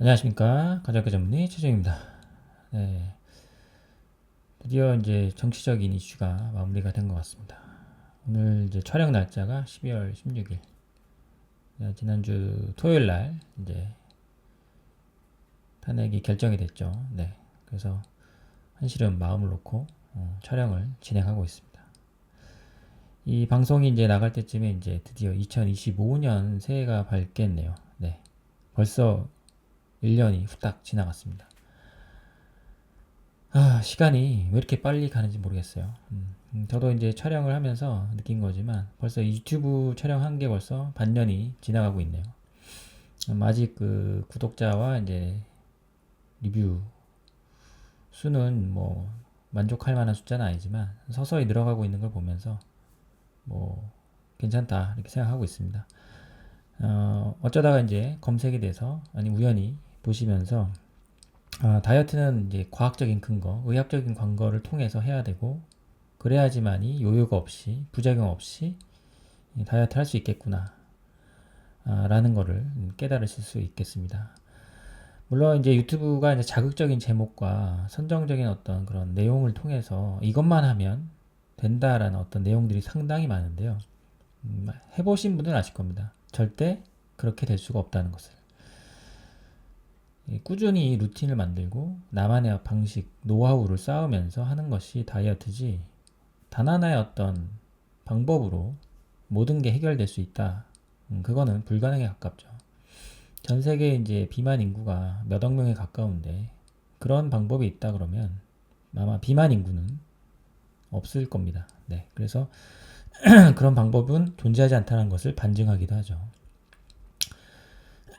안녕하십니까 가정과 전문의 최정입니다. 네, 드디어 이제 정치적인 이슈가 마무리가 된 것 같습니다. 오늘 이제 촬영 날짜가 12월 16일. 지난주 토요일 날 이제 탄핵이 결정이 됐죠. 네, 그래서 한시름 마음을 놓고 어, 촬영을 진행하고 있습니다. 이 방송이 이제 나갈 때쯤에 이제 드디어 2025년 새해가 밝겠네요. 네, 벌써 1년이 후딱 지나갔습니다. 아, 시간이 왜 이렇게 빨리 가는지 모르겠어요. 음, 음, 저도 이제 촬영을 하면서 느낀 거지만 벌써 유튜브 촬영한 게 벌써 반년이 지나가고 있네요. 음, 아직 그 구독자와 이제 리뷰 수는 뭐 만족할 만한 숫자는 아니지만 서서히 늘어가고 있는 걸 보면서 뭐 괜찮다 이렇게 생각하고 있습니다. 어, 어쩌다가 이제 검색이 돼서 아니 우연히 보시면서 아, 다이어트는 이제 과학적인 근거, 의학적인 관거를 통해서 해야 되고 그래야지만이 요요가 없이 부작용 없이 다이어트 할 수 있겠구나 아, 라는 거를 깨달으실 수 있겠습니다. 물론 이제 유튜브가 이제 자극적인 제목과 선정적인 어떤 그런 내용을 통해서 이것만 하면 된다라는 어떤 내용들이 상당히 많은데요. 음, 해보신 분들은 아실 겁니다. 절대 그렇게 될 수가 없다는 것을. 꾸준히 루틴을 만들고 나만의 방식, 노하우를 쌓으면서 하는 것이 다이어트지 단 하나의 어떤 방법으로 모든 게 해결될 수 있다. 음, 그거는 불가능에 가깝죠. 전 세계 이제 비만 인구가 몇 억 명에 가까운데 그런 방법이 있다 그러면 아마 비만 인구는 없을 겁니다. 네. 그래서 그런 방법은 존재하지 않다는 것을 반증하기도 하죠.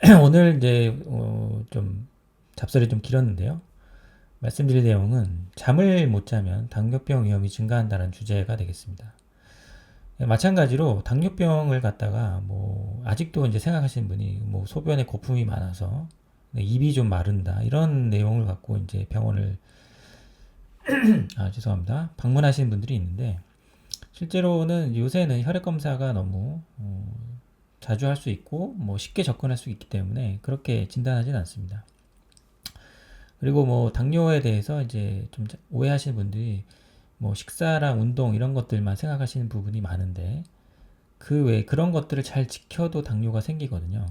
오늘 이제 어, 좀 잡설이 좀 길었는데요. 말씀드릴 내용은 잠을 못 자면 당뇨병 위험이 증가한다는 주제가 되겠습니다. 네, 마찬가지로 당뇨병을 갖다가 뭐 아직도 이제 생각하시는 분이 뭐 소변에 거품이 많아서 네, 입이 좀 마른다 이런 내용을 갖고 이제 병원을 아 죄송합니다 방문하시는 분들이 있는데 실제로는 요새는 혈액 검사가 너무 어, 자주 할 수 있고 뭐 쉽게 접근할 수 있기 때문에 그렇게 진단하진 않습니다. 그리고 뭐 당뇨에 대해서 이제 좀 오해하시는 분들이 뭐 식사랑 운동 이런 것들만 생각하시는 부분이 많은데 그 외에 그런 것들을 잘 지켜도 당뇨가 생기거든요.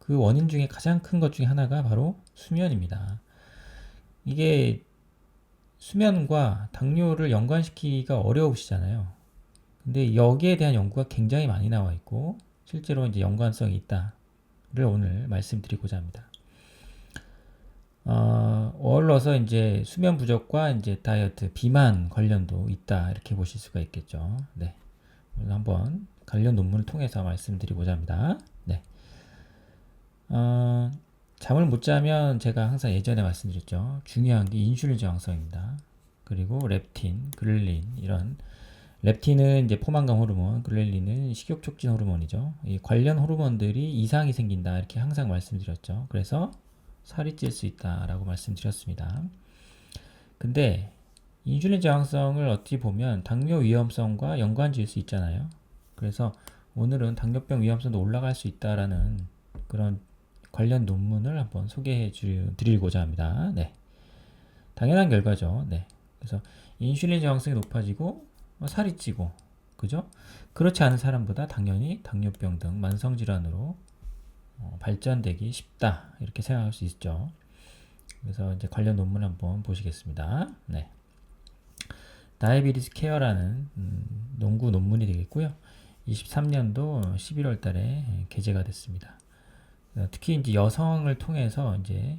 그 원인 중에 가장 큰 것 중에 하나가 바로 수면입니다. 이게 수면과 당뇨를 연관시키기가 어려우시잖아요. 근데 여기에 대한 연구가 굉장히 많이 나와 있고 실제로 이제 연관성이 있다를 오늘 말씀드리고자 합니다. 어, 어울러서 이제 수면 부족과 이제 다이어트, 비만 관련도 있다 이렇게 보실 수가 있겠죠. 네, 오늘 한번 관련 논문을 통해서 말씀드리고자 합니다. 네, 어, 잠을 못 자면 제가 항상 예전에 말씀드렸죠. 중요한 게 인슐린 저항성입니다. 그리고 렙틴, 그렐린 이런 렙틴은 이제 포만감 호르몬, 그렐린은 식욕 촉진 호르몬이죠. 이 관련 호르몬들이 이상이 생긴다 이렇게 항상 말씀드렸죠. 그래서 살이 찔 수 있다라고 말씀드렸습니다. 근데 인슐린 저항성을 어찌 보면 당뇨 위험성과 연관 지을 수 있잖아요. 그래서 오늘은 당뇨병 위험성도 올라갈 수 있다라는 그런 관련 논문을 한번 소개해 드리고자 합니다. 네. 당연한 결과죠. 네. 그래서 인슐린 저항성이 높아지고 뭐 살이 찌고 그죠? 그렇지 않은 사람보다 당연히 당뇨병 등 만성 질환으로 어, 발전되기 쉽다 이렇게 생각할 수 있죠. 그래서 이제 관련 논문 한번 보시겠습니다. 네. 다이비리스 케어라는 음, 농구 논문이 되겠고요. 23년도 11월 달에 게재가 됐습니다. 어, 특히 이제 여성을 통해서 이제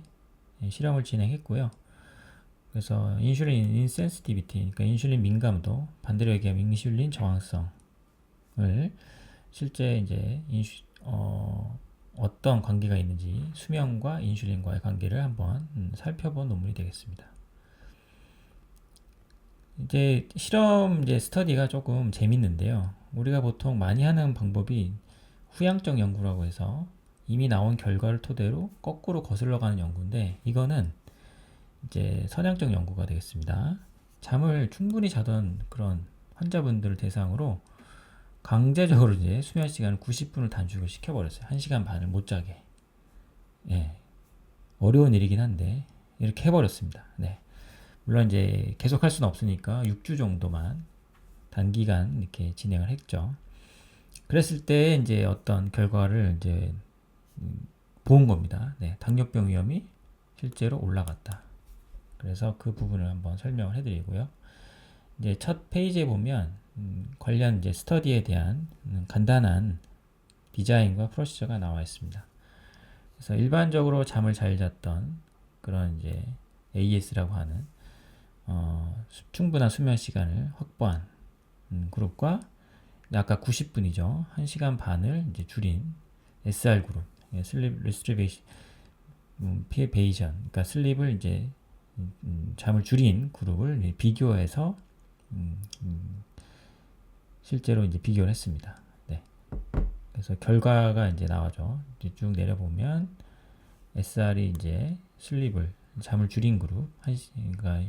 실험을 진행했고요. 그래서 인슐린 인센시티비티, 그러니까 인슐린 민감도, 반대로 얘기하면 인슐린 저항성을 실제 이제 인슈, 어, 어떤 관계가 있는지 수면과 인슐린과의 관계를 한번 음, 살펴본 논문이 되겠습니다. 이제 실험 이제 스터디가 조금 재밌는데요. 우리가 보통 많이 하는 방법이 후양적 연구라고 해서 이미 나온 결과를 토대로 거꾸로 거슬러 가는 연구인데 이거는 이제 선양적 연구가 되겠습니다. 잠을 충분히 자던 그런 환자분들을 대상으로 강제적으로 이제 수면 시간을 90분을 단축을 시켜버렸어요. 1시간 반을 못 자게. 예. 어려운 일이긴 한데 이렇게 해버렸습니다. 네. 물론 이제 계속 할 수는 없으니까 6주 정도만 단기간 이렇게 진행을 했죠. 그랬을 때 이제 어떤 결과를 이제 음, 본 겁니다. 네, 당뇨병 위험이 실제로 올라갔다. 그래서 그 부분을 한번 설명을 해드리고요. 이제 첫 페이지에 보면 음, 관련 이제 스터디에 대한 음, 간단한 디자인과 프로시저가 나와 있습니다. 그래서 일반적으로 잠을 잘 잤던 그런 이제 AS라고 하는 어, 수- 충분한 수면 시간을 확보한 음, 그룹과 아까 90분이죠. 1시간 반을 이제 줄인 SR 그룹, 예, 슬립 리스트리베이션, 음, 피베이션, 그러니까 슬립을 이제 잠을 줄인 그룹을 비교해서 음, 음, 실제로 이제 비교를 했습니다. 네. 그래서 결과가 이제 나와죠. 이제 쭉 내려보면 SR이 이제 슬립을 잠을 줄인 그룹, 한 시, 그러니까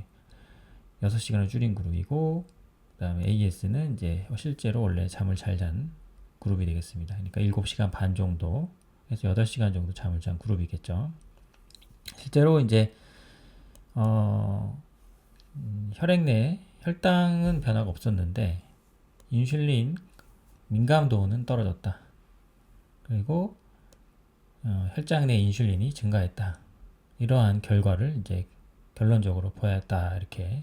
6시간을 줄인 그룹이고 그 다음에 AS는 이제 실제로 원래 잠을 잘 잔 그룹이 되겠습니다. 그러니까 7시간 반 정도 해서 8시간 정도 잠을 잔 그룹이겠죠. 실제로 이제 어, 음, 혈액 내 혈당은 변화가 없었는데 인슐린 민감도는 떨어졌다. 그리고 어, 혈장 내 인슐린이 증가했다. 이러한 결과를 이제 결론적으로 보였다 이렇게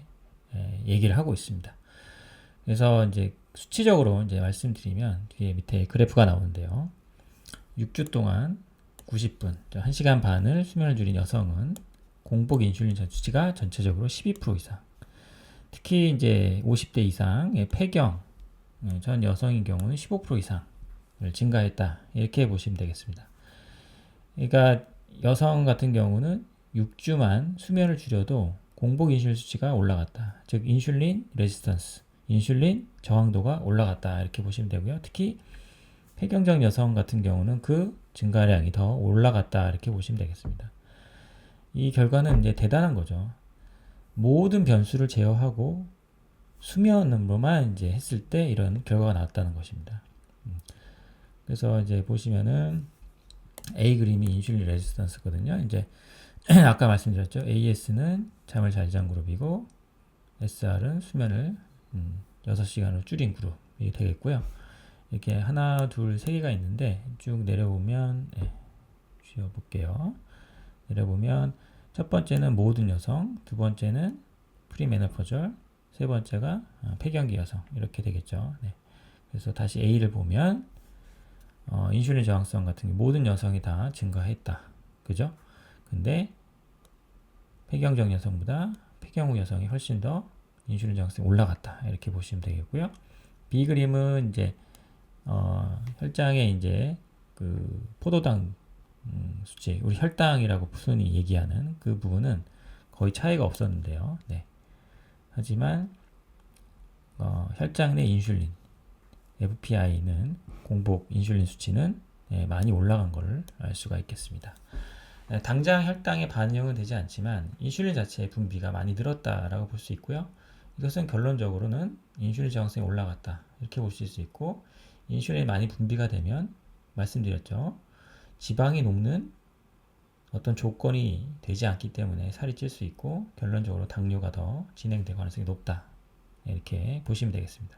예, 얘기를 하고 있습니다. 그래서 이제 수치적으로 이제 말씀드리면 뒤에 밑에 그래프가 나오는데요. 6주 동안 90분, 1시간 반을 수면을 줄인 여성은 공복 인슐린 저수치가 전체적으로 12% 이상. 특히 이제 50대 이상의 폐경 예, 전 여성인 경우는 15% 이상을 증가했다. 이렇게 보시면 되겠습니다. 그러니까 여성 같은 경우는 6주만 수면을 줄여도 공복 인슐린 수치가 올라갔다. 즉 인슐린 레지스턴스, 인슐린 저항도가 올라갔다. 이렇게 보시면 되고요. 특히 폐경적 여성 같은 경우는 그 증가량이 더 올라갔다. 이렇게 보시면 되겠습니다. 이 결과는 이제 대단한 거죠. 모든 변수를 제어하고 수면으로만 이제 했을 때 이런 결과가 나왔다는 것입니다. 음. 그래서 이제 보시면은 A 그림이 인슐린 레지스턴스거든요. 이제 아까 말씀드렸죠. AS는 잠을 잘 잔 그룹이고 SR은 수면을 음, 6시간으로 줄인 그룹이 되겠고요. 이렇게 하나, 둘, 세 개가 있는데 쭉 내려보면 예, 지워볼게요. 내려보면 첫 번째는 모든 여성, 두 번째는 프리메노포절, 세 번째가 어, 폐경기 여성 이렇게 되겠죠. 네. 그래서 다시 A를 보면 어, 인슐린 저항성 같은 게 모든 여성이 다 증가했다. 그죠? 근데 폐경적 여성보다 폐경 후 여성이 훨씬 더 인슐린 저항성이 올라갔다. 이렇게 보시면 되겠고요. B 그림은 이제 어, 혈장에 이제 그 포도당 음, 수치, 우리 혈당이라고 흔히 얘기하는 그 부분은 거의 차이가 없었는데요. 네. 하지만 어, 혈장 내 인슐린 FPI는 공복 인슐린 수치는 예, 많이 올라간 것을 알 수가 있겠습니다. 예, 당장 혈당에 반영은 되지 않지만 인슐린 자체의 분비가 많이 늘었다라고 볼 수 있고요. 이것은 결론적으로는 인슐린 저항성이 올라갔다 이렇게 보실 수 있고 인슐린이 많이 분비가 되면 말씀드렸죠. 지방이 녹는 어떤 조건이 되지 않기 때문에 살이 찔 수 있고 결론적으로 당뇨가 더 진행될 가능성이 높다. 이렇게 보시면 되겠습니다.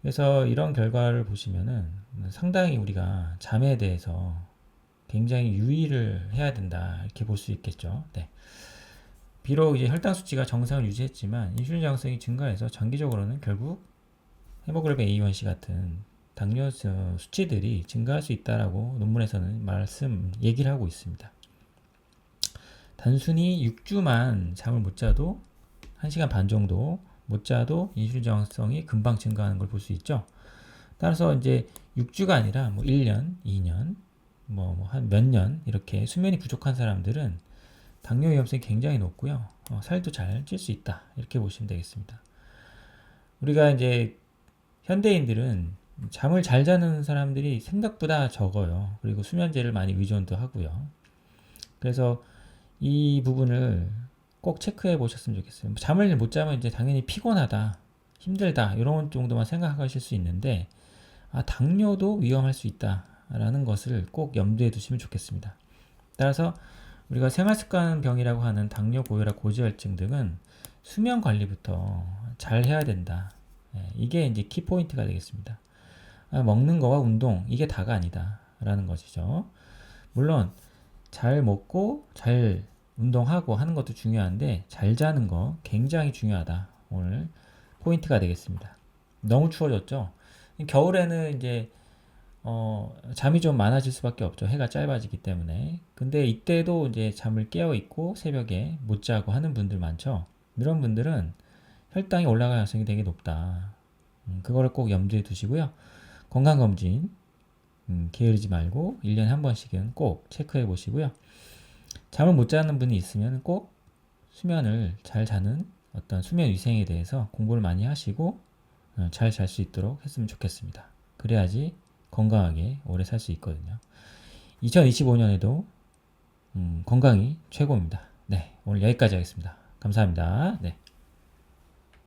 그래서 이런 결과를 보시면은 상당히 우리가 잠에 대해서 굉장히 유의를 해야 된다. 이렇게 볼 수 있겠죠. 네. 비록 이제 혈당 수치가 정상을 유지했지만 인슐린 저항성이 증가해서 장기적으로는 결국 헤모글로빈 A1C 같은 당뇨 수- 수치들이 증가할 수 있다라고 논문에서는 말씀 얘기를 하고 있습니다. 단순히 6주만 잠을 못 자도 1시간 반 정도 못 자도 인슐린 저항성이 금방 증가하는 걸 볼 수 있죠. 따라서 이제 6주가 아니라 뭐 1년, 2년, 뭐 한 몇 년 이렇게 수면이 부족한 사람들은 당뇨 위험성이 굉장히 높고요. 어, 살도 잘 찔 수 있다. 이렇게 보시면 되겠습니다. 우리가 이제 현대인들은 잠을 잘 자는 사람들이 생각보다 적어요. 그리고 수면제를 많이 의존도 하고요. 그래서 이 부분을 꼭 체크해 보셨으면 좋겠어요. 잠을 못 자면 이제 당연히 피곤하다, 힘들다, 이런 정도만 생각하실 수 있는데, 아, 당뇨도 위험할 수 있다라는 것을 꼭 염두에 두시면 좋겠습니다. 따라서, 우리가 생활습관 병이라고 하는 당뇨, 고혈압, 고지혈증 등은 수면 관리부터 잘 해야 된다. 예, 이게 이제 키포인트가 되겠습니다. 아, 먹는 거와 운동 이게 다가 아니다라는 것이죠. 물론 잘 먹고 잘 운동하고 하는 것도 중요한데 잘 자는 거 굉장히 중요하다. 오늘 포인트가 되겠습니다. 너무 추워졌죠. 겨울에는 이제 어, 잠이 좀 많아질 수밖에 없죠. 해가 짧아지기 때문에. 근데 이때도 이제 잠을 깨어 있고 새벽에 못 자고 하는 분들 많죠. 이런 분들은 혈당이 올라갈 가능성이 되게 높다. 음, 그거를 꼭 염두에 두시고요. 건강검진, 음, 게으르지 말고 1년에 한 번씩은 꼭 체크해 보시고요. 잠을 못 자는 분이 있으면 꼭 수면을 잘 자는 어떤 수면 위생에 대해서 공부를 많이 하시고 어, 잘잘 수 있도록 했으면 좋겠습니다. 그래야지 건강하게 오래 살 수 있거든요. 2025년에도 음, 건강이 최고입니다. 네, 오늘 여기까지 하겠습니다. 감사합니다. 네.